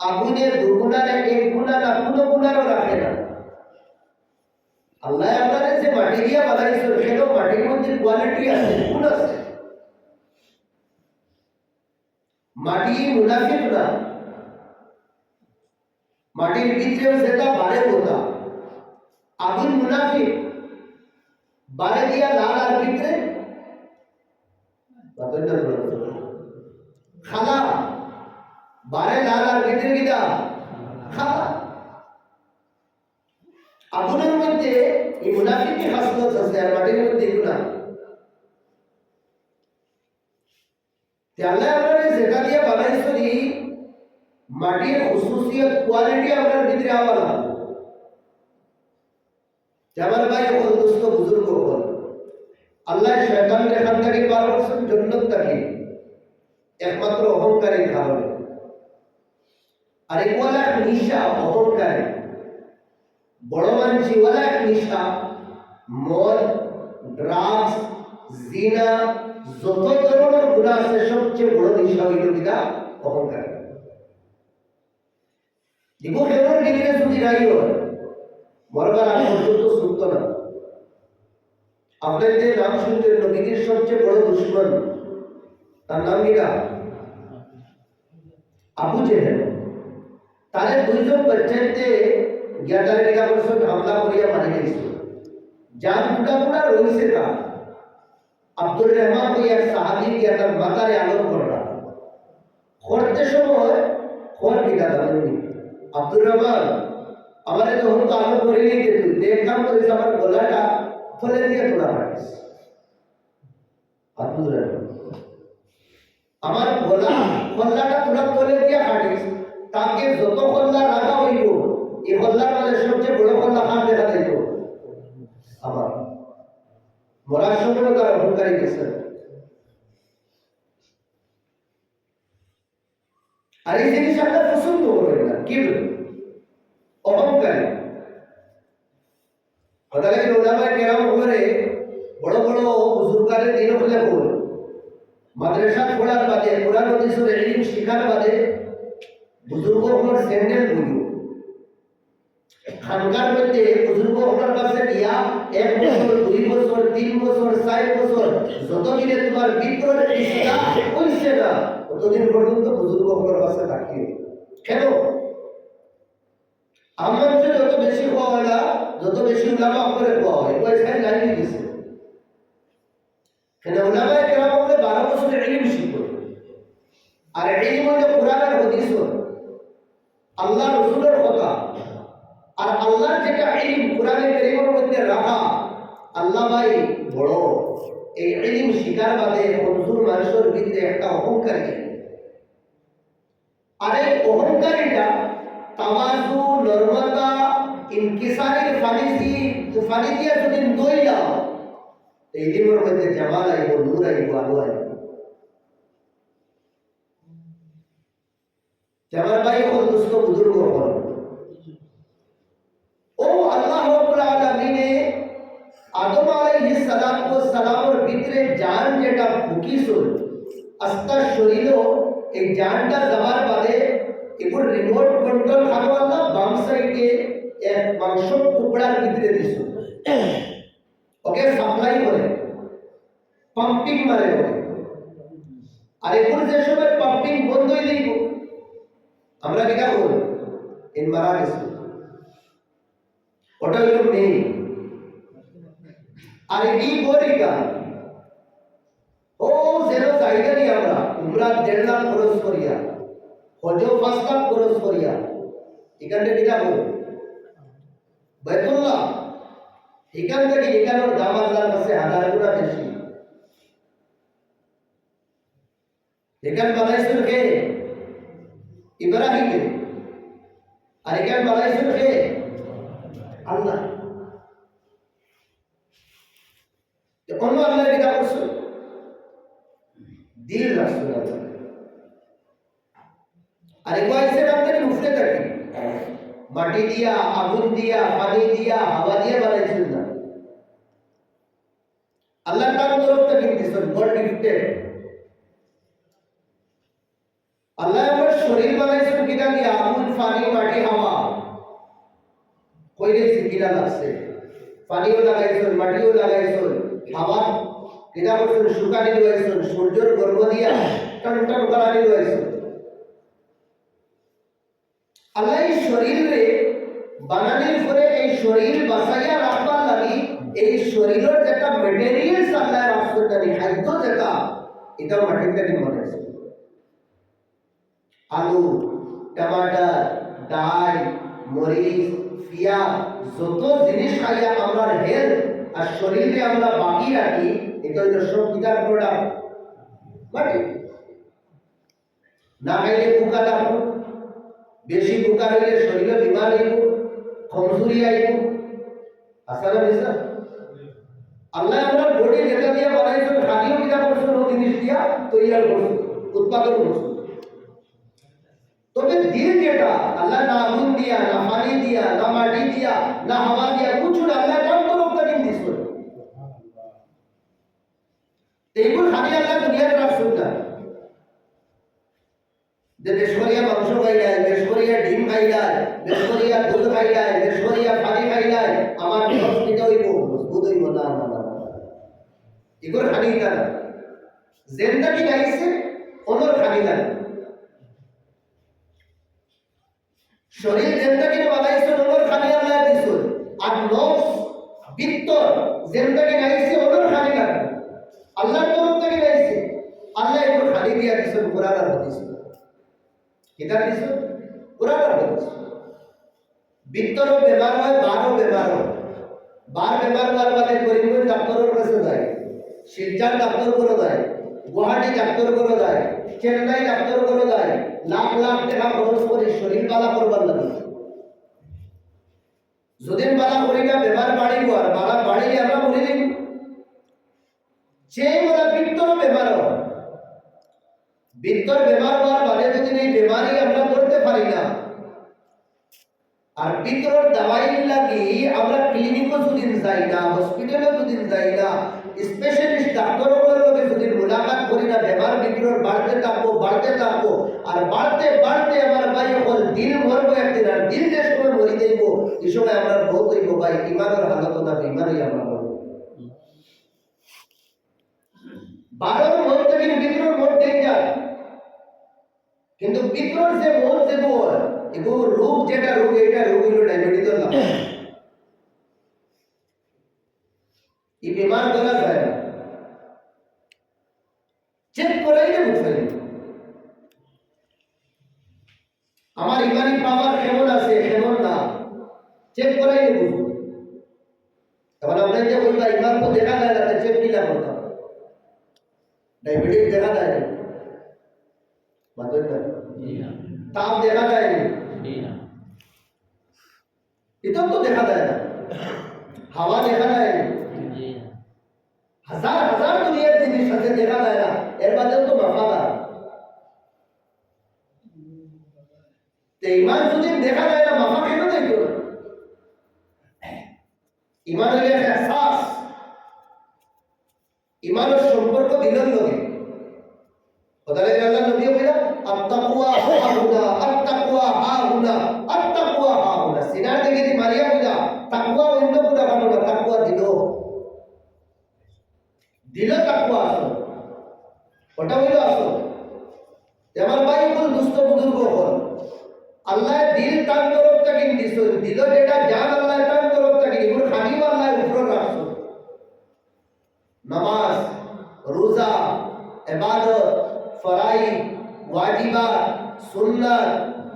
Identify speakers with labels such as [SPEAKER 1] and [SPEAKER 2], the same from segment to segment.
[SPEAKER 1] আগুনের দুগুণা না এক গুণা না কোনো গুণারও রাখে না। আল্লাহ আপনারে যে মাটি দিয়া বানাইছে সেটাও মাটির মধ্যে কোয়ালিটি আছে, গুণ আছে। মাটি মুনাফিক না। মাটির ভিতরেও যেটা বারে বোতা আগুন মুনাফিক। বারে দিয়া লাল আর ভিতরে? বাতনটা বলো। খালা। বারে লাল আর ভিতরে গিয়া খালা আগুনের মধ্যে এই মুনাফিকি হাসলত আছে আর মাটির মধ্যে এগুলা তে আল্লাহ আপনারে যেটা দিয়ে বানাইছরি মাটির খুসুসিয়ত কোয়ালিটি আপনার ভিতরে আওয়ালা আমার ভাই হল দুস্থ বুজুর্গ হল আল্লাহ শয়তান এখান থেকে বার করছেন, জন্নত থেকে একমাত্র অহংকারের কারণে। এগুলা এক নিশা অহংকারে বড় মানসি ওলা এক নিশা মদ, ড্রাগস, জিনা, যত ধরনের গুণা আছে, সবচেয়ে বড় নিশা হইল কিনা অহংকার দেখো কেমন ডিগ্রি যদি হয় মরবার পর্যন্ত শুনতো না। আপনার যে নাম শুনতেন নবীজির সবচেয়ে বড় দুশ্মন। তার নাম কিনা আবু জেহেল। তারে দুইজন বাচ্চাতে গিয়াটারে টিকা করছেন হামলা করিয়া মারি গেছিল যার বুড়া বুড়া রয়েছে তা আব্দুর রহমান এক সাহাবি গিয়া তার মাতারে আলোক করলা। করতে সময় খর টিকা জানেননি আব্দুর রহমান, আমারে যখন তো আলো করে নিয়ে যেত দেখ কাম করেছে আমার গলাটা ফলে দিয়ে তোলা পাঠিস আব্দুর রহমান, আমার গলা খল্লাটা তোলা ফলে দিয়ে কাটিস। তাকে যত খল্লা রাখা হইব, এই খল্লার মানে সবচেয়ে বড় খল্লা হাত দেখা যাইব? আমার। মরার সময় তার অহংকারী গেছে। আর এই জিনিস আমরা পছন্দ করি না, কি অহংকারী। লাগে ওলামায় কেরাম করে বড় বড় বুজুর্গারের দিন হলে বল মাদ্রাসা খোলার বাদে, কোরআন শিখার বাদে বুজুর্গ হলোর স্যান্ডেল বুঝু খানকার মধ্যে বুজুর্গ হলোর কাছে দিয়া এক বছর, দুই বছর, তিন বছর, চার বছর, যতদিনে তোমার বিপ্লব ইচ্ছা হইছে না, ততদিন পর্যন্ত বুজুর্গ হলোর কাছে থাকিও কেন? আমার যে যত বেশি হওয়া না, যত বেশি উলামা করে হওয়া হয় পয়সায় লাগিয়ে গেছে। কেন? উলামায় কেরাম বারো বছরের ইলিম শিখবে। আর ইলিম হলো কোরআনের হদিস আল্লাহ রসুলের কথা। আর আল্লাহর যেটা ইলিম, কোরআনে কারীমের মধ্যে রাখা, আল্লাহ ভাই বড়। এই ইলিম শিকার বাদে মনজুর মানুষের ভিতরে একটা অহংকারী। আর এই অহংকারীটা তাওয়াজু নর্মদা, ইনকিসারের ফানিসি ফানি দিয়া যদি দই দাও, এই ইলিমের মধ্যে জামাল আইব, নূর আইব, আলো আইব। ভাই হল দুস্থ বুজুর্গ হল ও আল্লাহ রাব্বুল আলামিনে আদম আলাইহিস সালাতু ওয়াস সালামের ভিতরে জান যেটা ফুকিছিল আস্তা শরীর এই জানটা যাবার বাদে এগুলো রিমোট কন্ট্রোল খানো আল্লাহ বাম সাইডে এক মাংস টুকরার ভিতরে দিছ ওকে সাপ্লাই করে পাম্পিং মারে আর এগুলো যে সময় পাম্পিং বন্ধ হয়ে যাইব আমরা করব ইন মারা গেছে ওটা হইল নেই আর এই গরিকা। ও যেন জায়গা নি আমরা। উমরা দেড় লাখ খরচ করিয়া। হজও পাঁচ লাখ খরচ করিয়া। এখান থেকে কিনা বল এখান থেকে এখানোর দাম আল্লাহর কাছে হাজার গুণা বেশি। এখান বানাইছিল কে? ইব্রাহিম আর এখান বানাইছিল কে আল্লাহ অন্য আল্লাহর কিতাব করছ দিল রাখছো না আর এগুলো এসে আপনাকে উঠতে থাকি মাটি দিয়া আগুন দিয়া পানি দিয়া হাওয়া দিয়া বানাইছেন না আল্লাহ তার তরফ থেকে দিয়েছেন গড গিফটেড আল্লাহ আমার শরীর বানাইছেন কিনা দিয়া আগুন, পানি, মাটি, হাওয়া। কইলে সিকিলা লাগছে। পানিও লাগাইছন মাটিও লাগাইছন হাওয়া। কিনা করছেন শুকানি লইছন সূর্যর গর্ভ দিয়া টন টন করানি লইছন আল্লাহ এই শরীরে, বানানির পরে এই শরীর বাঁচাইয়া রাখবার লাগি, এই শরীরের যেটা মেটেরিয়ালস আল্লাহ রাখছেন খাদ্য যেটা, এটা মাটির থেকে মনে আছে। আলু টমাটার ডাল মরিচ পিয়া যত জিনিস খাইয়া আমরা হেলথ আর শরীরে আমরা বাকি রাখি, এটা হইল সব কিতার প্রোডাক্ট মাটি। না খাইলে পোকা লাগবো বেশি পোকা হইলে শরীরে বিমার হইব, কমজোরি আইব। আসারা বিসা আল্লাহ আমরা বডি যেটা দিয়ে বানাইছেন খালিও কিতা করছেন জিনিস দিয়া তৈরি করছেন উৎপাদন করছেন তবে দিল যেটা? আল্লাহ না আগুন দিয়া, না পানি দিয়া, না মাটি দিয়া, না হাওয়া দিয়া, কিছু না, আল্লাহ কাম তো লোক তাকে দিস এইগুলো খালি আল্লাহ দুনিয়াতে রাখছেন না। যে মাংস খাই যায় ডিম খাই যায় দুধ খাই যায় পানি খাই যায় আমার কিটা হইব? মজবুত হইব? না না না। এগুলো খানি না। জেন্দাকি গাইছে ওনর খানি না। শরীর জেন্দাকি বানাইছে ওনর খানি আল্লাহ দিছে আর নফস, বিত্তর জেন্দাকি গাইছে ওনর খানি না আল্লাহর তরফ থেকে গাইছে আল্লাহ এগুলো খালি দিয়া দিছেন কোরআন আর হাদিস। কিতাব দিছেন কোরআন আর হাদিস। বিত্তরও বেমার হয়, বারও বেমার হয়। বার বেমার হওয়ার মানে করিমগঞ্জ ডাক্তারের কাছে যায়। শিলচর ডাক্তার করে যায়। গুয়াহাটি ডাক্তার করে যায়, চেন্নাই ডাক্তার করে যায়, লাখ লাখ টাকা খরচ করে শরীর বালা করবার লাগে। যদি বালা করি না, বেমার বাড়িব আর বালা বাড়িলে আমরা মরে দিব সেই বলা বিত্তর বেমার বিত্তর বেমার হওয়ার মানে যদি এই বেমারি আমরা করতে পারি না, আর বিতরণ দাওয়াই লাগি, আমরা ক্লিনিকও দুদিন যাই না হসপিটালও দুদিন যাই না স্পেশালিস্ট ডাক্তারগুলোর লগে যদি মোলাকাত করি না, বেমার বিতরণ বাড়তে থাকব বাড়তে থাকব, আর বাড়তে বাড়তে আমার ভাই এখন দিল ভরবো একদিন, আর দিল যে সময় মরি যাইব এই সময় আমরা বহুত হইব ভাই, ইমানের হালত না বেমারই আমরা মরবো বারোর মন থেকে বিতরণ মন ডেঞ্জার কিন্তু বিতরণ যে মন যে বোর এগুলো রোগ যেটা রোগ, এটা রোগ হলো ডায়াবেটিসের লক্ষণ ধরা যায় না। চেক বুঝতে আমার ইমানি পাওয়ার কেমন আছে কেমন না চেক বুঝব তখন আপনার যে বলবা ইমান তো দেখা যায় না চেক কিলা করতাম ডায়াবেটিস দেখা যায় না। না। তাপ দেখা যায়নি
[SPEAKER 2] জি না
[SPEAKER 1] এটাও তো দেখা যায় না হাওয়া দেখা যায়নি
[SPEAKER 2] জি না
[SPEAKER 1] হাজার হাজার দুনিয়ার জিনিস আছে দেখা যায় না এর বাদেও তো মাফাদার তো ইমান যদি দেখা যায় না, মাফা কেন দেখতো ইমান হলে এহসাস। ইমানের সম্পর্ক দিলেন কথালে আল্লাহ নবী কইলা আত্তাকওয়া হাহুনা আত্তাকওয়া হাহুনা আত্তাকওয়া হাহুনা সিনার দিকে দি মারিয়া কইলা তাকওয়া অন্য পুরা কাটো না তাকওয়া দিল দিল তাকওয়া আসো ওটা হইল আসো আমার ভাই বল দুস্থ বুজুর্গ হল আল্লাহ দিল তার তরফ থেকে দিছ দিল যেটা জান আল্লাহ তার তরফ থেকে এগুলো খালিও আল্লাহ উপর রাখছো নামাজ রোজা ইবাদত ফরাইদ ওয়াজিবাত সুন্নাত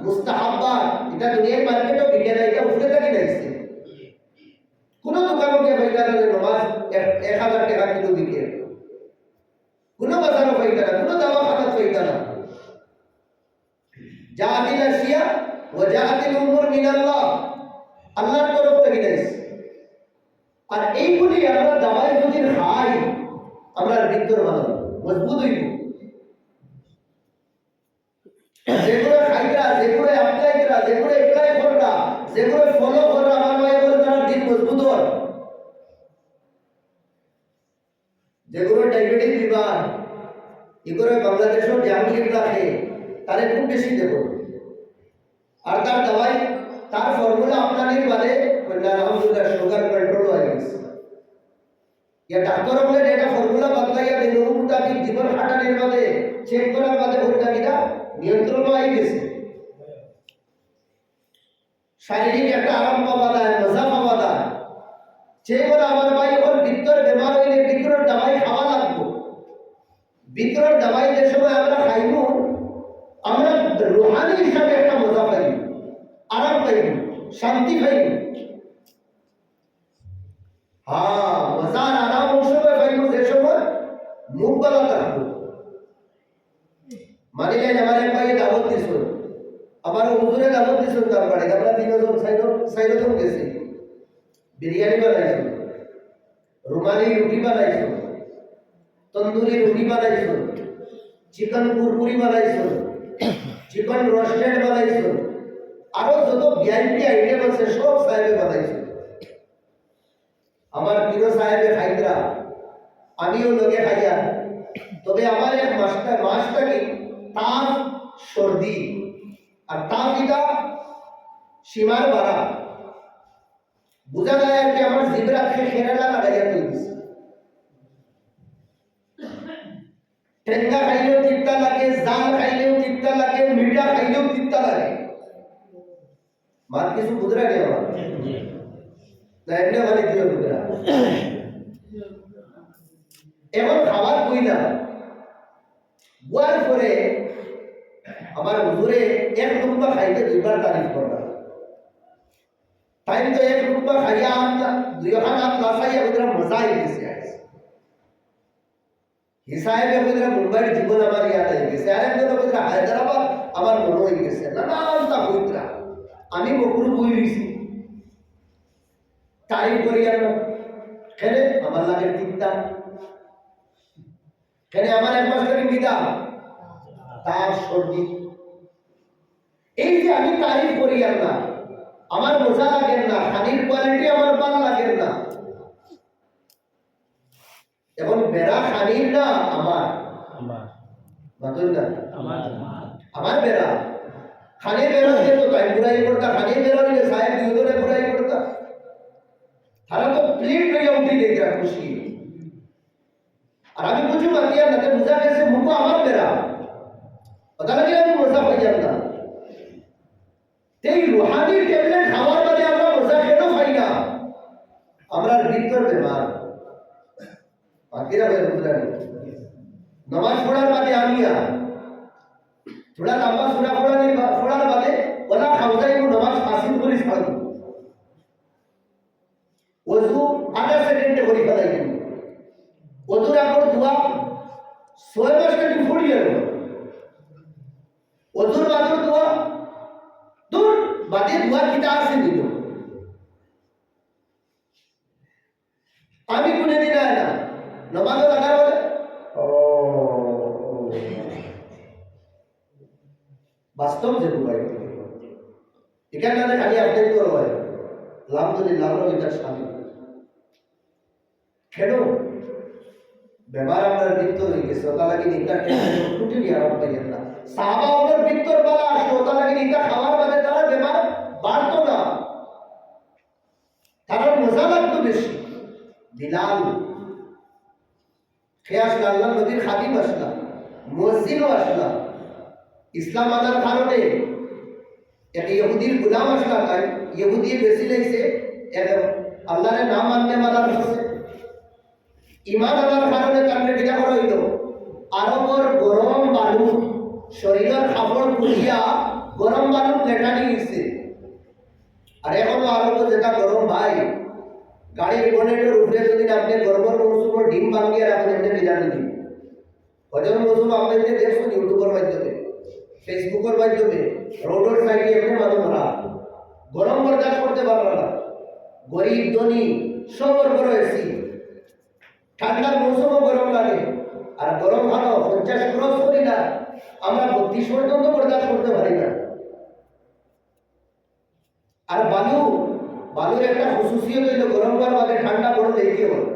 [SPEAKER 1] মুস্তাহাব্বাত এটা দুনিয়ার মার্কেটও বিকে না এটা উপরে থেকে নাইছে কোন দোকানও গিয়ে পাইতা না যে নামাজ এক- এক হাজার টাকা কিলো বিকে কোনো বাজারও পাইতা না কোনো দাওয়াখানা পাইতা না জাতিল আসিয়া ও জাতিল উমর মিনাল্লাহ আল্লাহর তরফ থেকে নাইছে আর এইগুলি আমরা দাবাই যদি খাই আমরা ভিতর ভালো মজবুত হইব যেগুলো খাইরা যেগুলো অ্যাপ্লাই করা, যেগুলো অ্যাপ্লাই করা যেগুলো ফলো করা আমার ভাই বলে মজবুত হয় যেগুলো ডায়াবেটিস বিভাগ এগুলো বাংলাদেশের জাহাঙ্গীর রাখে তারে খুব বেশি দেব। আর তার দাওয়াই তার ফর্মুলা আপনাদের বাদে আলহামদুলিল্লাহ সুগার কন্ট্রোল ইয়া ডাক্তার বলে যেটা ফর্মুলা বদলাইয়া দিল মুতাবিক জীবন খাটানোর বাদে চেক করার বাদে হইতা কিনা নিয়ন্ত্রণ গেছে। শারীরিক একটা আরাম পাওয়া যায়, মজা পাওয়া যায়। যে বলে আমার ভাই এখন ভিতর বেমার হইলে ভিতরের দাবাই খাওয়া লাগবো। ভিতরের দাবাই যে সময় আমরা খাইব, আমরা রোহানি হিসাবে একটা মজা পাইব, আরাম পাইব, শান্তি পাইব। হ্যাঁ মজার আরাম ওই পাইব যে সময় মুখ বলা থাকব মানি নেন আমার এক ভাইয়ে দাবত দিছ আমার হুজুরে দাবত দিছ তার বাড়ি। আমরা তিনজন সাইড সাইডজন গেছি। বিরিয়ানি বানাইছো রুমালি রুটি বানাইছো তন্দুরি রুটি বানাইছো চিকেন কুরকুরি বানাইছো চিকেন রোস্টেড বানাইছো আরও যত ভিআইপি আইটেম আছে, সব সাহেবে বানাইছো আমার প্রিয় সাহেবে খাইতরা আমিও লোকে খাইয়া, তবে আমার এক মাস্টার মাসটা কি তার সর্দি। আর তার এটা সীমার বাড়া। বোঝা যায় কি আমার জিবরা খেয়ে খেরালা লাগাইয়া তুই দিছে টেঙ্গা খাইলেও তিত্তা লাগে জাল খাইলেও তিত্তা লাগে, মিঠা খাইলেও তিত্তা লাগে। মার কিছু বুঝরা না এমনি ভালো এখন খাবার কই না? বুয়ার পরে আমার হুজুরে এক টুকরা খাইতে দুইবার তারিফ করবা টাইম তো এক টুকরা খাইয়া দুই খান আপ লাসাইয়া বুঝরা মজা আই গেছে হিসাবে বুঝরা মুম্বাইয়ের জীবন আমার ইয়াদ হয়ে গেছে। আর একজন বুঝরা হায়দ্রাবাদ আমার হয়ে গেছে আমি বকুর বই দিছি তারিফ করি আমরা কেন? আমার লাগে তিনটা। কেন? আমার এক মাস দিতাম তার সর্দি। এই যে আমি তারিফ করি না আমার মজা লাগেন না খানির কোয়ালিটি আমার ভালো লাগেন না। এখন বেড়া খানির না আমার।
[SPEAKER 2] আমার।
[SPEAKER 1] বেড়া। খানির বেড়া দিয়ে তো তাই বুড়াই করতা খানির বেড়া হইলে সাহেব দুজনে বুড়াই করতা তারা তো প্লেট লইয়া উঠি দেখরা খুশি। আর আমি বুঝু মাতিয়া না বুঝা গেছে মুখ আমার বেড়া। কথা লাগে আমি মজা পাইয়াম না এই টেবিলে আমরা মজা কেন খাই না। আমরা ভিতর বেমার। বাকিরা বের নমাজ পড়ার বাদে আমিয়া থোড়া লম্বা সুরা পড়ানি পড়ার বাদে ওলা খাওয়াই নমাজ হাসিল করে ছাড়ব ওযু আধা সেকেন্ডে করে ফেলাই দিব ওযুর আগর দোয়া ছয় মাস কাটি ফুড়ি গেল ওযুর বাদর দোয়া দূর বাদে দোয়া কিতা আছে দিল আমি কোনে দিন আয় না নমাজ লাগার বলে ও। বাস্তব যে ভাই এখানে না খালি আপনি তো হয়। লাভ রবি তার স্বামী। কেন বেমার আপনার ভিতর হয়ে গেছে ওটা লাগে নিতা টুটি নিয়ে আরাম পাইয়েন না। সাহাবা ওদের ভিতর বেলা আসতো ওটা লাগে নিতা খাওয়ার বাদে তারা বেমার বাড়তো না তারা মজা লাগতো বেশি বিলাল খেয়ে আসলা আল্লাহ নদীর খাদিম আসলা মসজিদও আসলা। ইসলাম আনার কারণে এক ইহুদির গুলাম আসলা, তাই ইহুদি বেশি লাগছে, এক আল্লাহরের নাম মানতে মানার হচ্ছে। ইমান আনার কারণে তাকে কিনা করা হইল, আরবর গরম বালু, শরীরের খাবড় পুড়িয়া গরম বালু লেটানি গেছে। আর এখনও আরব যেটা গরম ভাই গাড়ির বনেটের উপরে যদি আপনি গরমের মৌসুমের ডিম বানিয়ে রাখেন এমনি বিজানি দিন হজর মৌসুম আপনি যে দেখছেন ইউটিউবের মাধ্যমে, ফেসবুকের মাধ্যমে, রোডের সাইডে এমনি মানুষ মারা গরম বরদাস্ত করতে পারবে না। গরিব, ধনী, সবর বড় এসি ঠান্ডার মৌসুমও গরম লাগে। আর গরম ভালো, পঞ্চাশ ক্রস করি না। আমরা বত্রিশ পর্যন্ত বরদাস্ত করতে পারি না। আর বালু বালুর একটা খুশুসিয়ত হইল, গরম হওয়ার বাদে ঠান্ডা বড় দেখতে হয়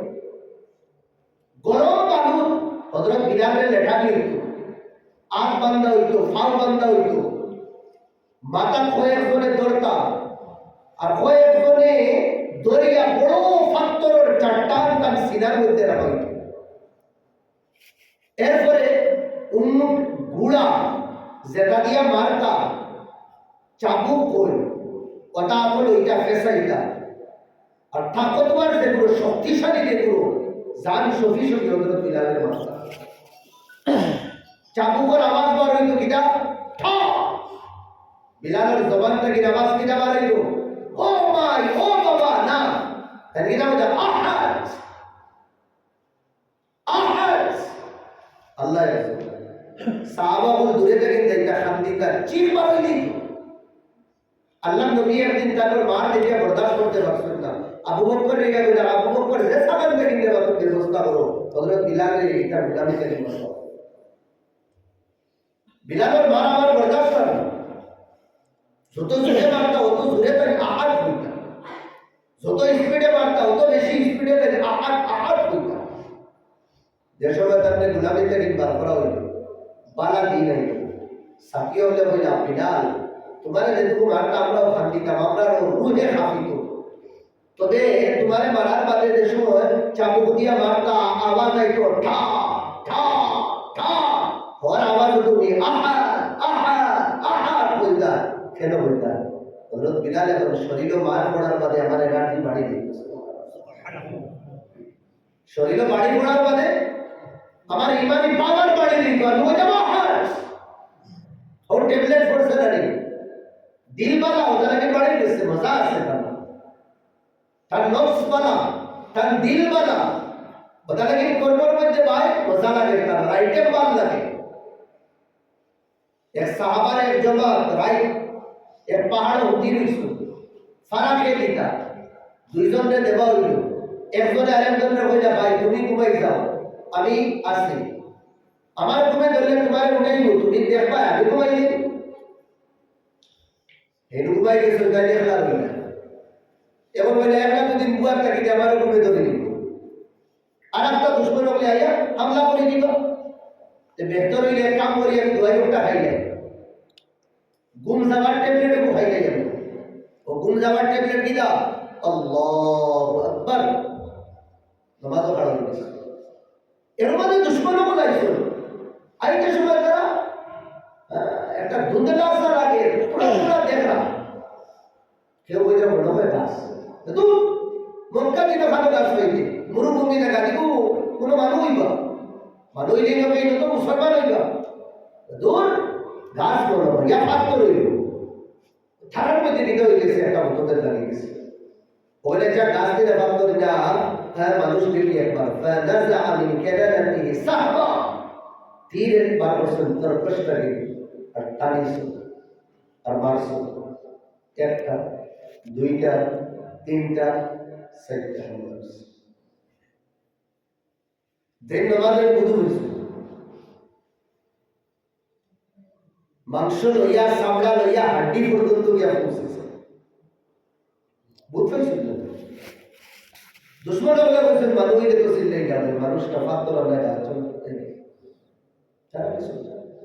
[SPEAKER 1] গরম বালু হজরত বিলালের লেখা হইতো আট বান্দা হইতো, ফাল বান্দা হইতো। মাথা কয়েকজনে ধরতা আর কয়েকজনে দরিয়া বড় পাত্তরের চারটান তার সিনার মধ্যে রাখা হইত। এরপরে উন্মুখ গুড়া যেটা দিয়া মারতা চাবুক কই কথা হলো এটা ফেসাইটা আর তাকতবার যেগুলো শক্তিশালী যেগুলো, জান সফি সফি হজরত বিলালের মাস্তা চাবুকের আওয়াজ বার হইতো কিটা বিলালের জবান থেকে আওয়াজ কিটা বার হইতো ও মাই, ও বাবা, না। তাই কিটা বলছে আহাজ। আহাজ। আল্লাহ সাহাবা বল দূরে থেকে শান্তি তার। চির বার হইলি আল্লাহ নবী একদিন তাদের মার দেখে বরদাস্ত করতে পারছেন না। আবু বকর রেগে গেল আবু বকর যে সাবান থেকে দেওয়া তো ব্যবস্থা করো। হযরত বিলাল এটা থেকে বসো। বিলালের মার আমার বরদাস্ত করে। যত জোরে মারতা অত জোরে তাকে আহাত হইতা। যত স্পিডে মারতা অত বেশি স্পিডে তাকে আহাত আহাত হইতা। যে সময় তাকে গুলামি থেকে বার করা হইল, বালা দিন হইল সাকিয়ে হলে বইলা বিলাল তোমার যেটুকু মারটা আমরাও ফান দিতাম আমরা রুহে হাফিত তবে তোমার মারার বাদে যে সময় চাবুক দিয়া মারতা, আওয়াজ আইতো, ঠা ঠা ঠা। হর আওয়াজ তুমি আহা আহা আহা বলতা কেন বলতা হজরত বিলাল এখন শরীরও মার পড়ার বাদে আমার এনার্জি বাড়ি দিতেছে শরীরও বাড়ি পড়ার বাদে আমার ইমানি পাওয়ার বাড়ি দিত আমি ওই যাব ওর ট্যাবলেট পড়ছে না রে। দিল বালা ওটা নাকি বাড়ি গেছে, মজা আছে তার। তার নফস বালা তার দিল বালা ওটা নাকি কর্মর মধ্যে ভাই মজা লাগে তার রাইটে ভালো লাগে। এক সাহাবার, এক জবাব রাইট, এক পাহাড় উঠি রইছ। ফারা খেয়ে দিতা দুইজনে দেবা হইল। একজনে আরেকজনে কইলা, ভাই, তুমি ঘুমাই যাও। আমি আসি আমার ঘুমে ধরলে তোমার উঠাইব, তুমি দেখবা, আমি ঘুমাই দিই একলা রইলা এখন বলে একলা দুদিন বুয়ার থাকি আমার ঘুমে ধরে নিব আর একটা দুশ্মন বলে আইয়া হামলা করে দিব বেহতর হইলে কাম করি আমি দুয়াই ওটা খাই গুম যাবার ট্যাবলেট একটু খাই নাই আমি। ও গুম যাবার ট্যাবলেট কি দাও? আল্লাহু আকবার। নামাজও খাড়া হয়ে এর মধ্যে দুশ্মনও বলাইছিল আরেকটা সময় তারা একটা ধুন্দলা আসার আগে পুরো পুরো দেখা কেউ কইরা মনে হয় বাস। তো মনকা দিন খাবে বাস হইবে মরুভূমি জায়গা দিব, কোনো মানুষ হইবা মানুষ হইলে নবে এটা তো মুসলমান হইবা দূর গাছ বড় ইয়া পাত্র হইব থানার মধ্যে দিকে হয়ে গেছে একটা মতভেদ লাগিয়ে গেছে। ওখানে যা গাছ দিলে পাত্র এটা তার মানুষ দিলি একবার। ফানাজা মিন কেদালাতিহি সাহবা। তীরের বার বসন প্রশ্ন কষ্ট আর টানিস আর মারস একটা দুইটা, তিনটা মারছ দিন নামাজের বুধু হয়েছে। মাংস লইয়া, চামড়া লইয়া, হাড্ডি পর্যন্ত গিয়া পৌঁছেছে। দুশ্মন বলে বলছেন মানুষ তো তারা কিছু জানে না।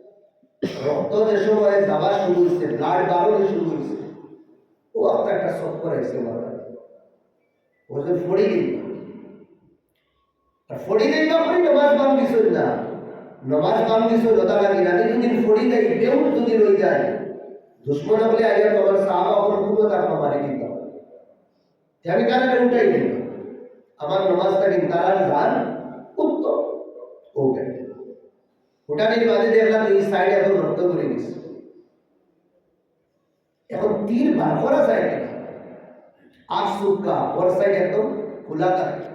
[SPEAKER 1] রক্ত যে সময় যাওয়া শুরু হয়েছে ব্লাড বাড়ানো শুরু একটা শখ করাইছে মাথা ও যে ফড়ি দিন দিন না নমাজ বাম দিছ না। নমাজ বাম দিছ লতা লাগি না যদি ফড়ি দেয় দিত আমি কারণে উঠাই দিই আমার নমাজটা কিন্তু তারা গান উত্তম। ওটাই বাদে দেখলাম এই সাইড রক্ত করে গেছে। এখন তীর বার করা যায় কিনা আর সুক্কা ওর সাইড একদম খোলা থাকে।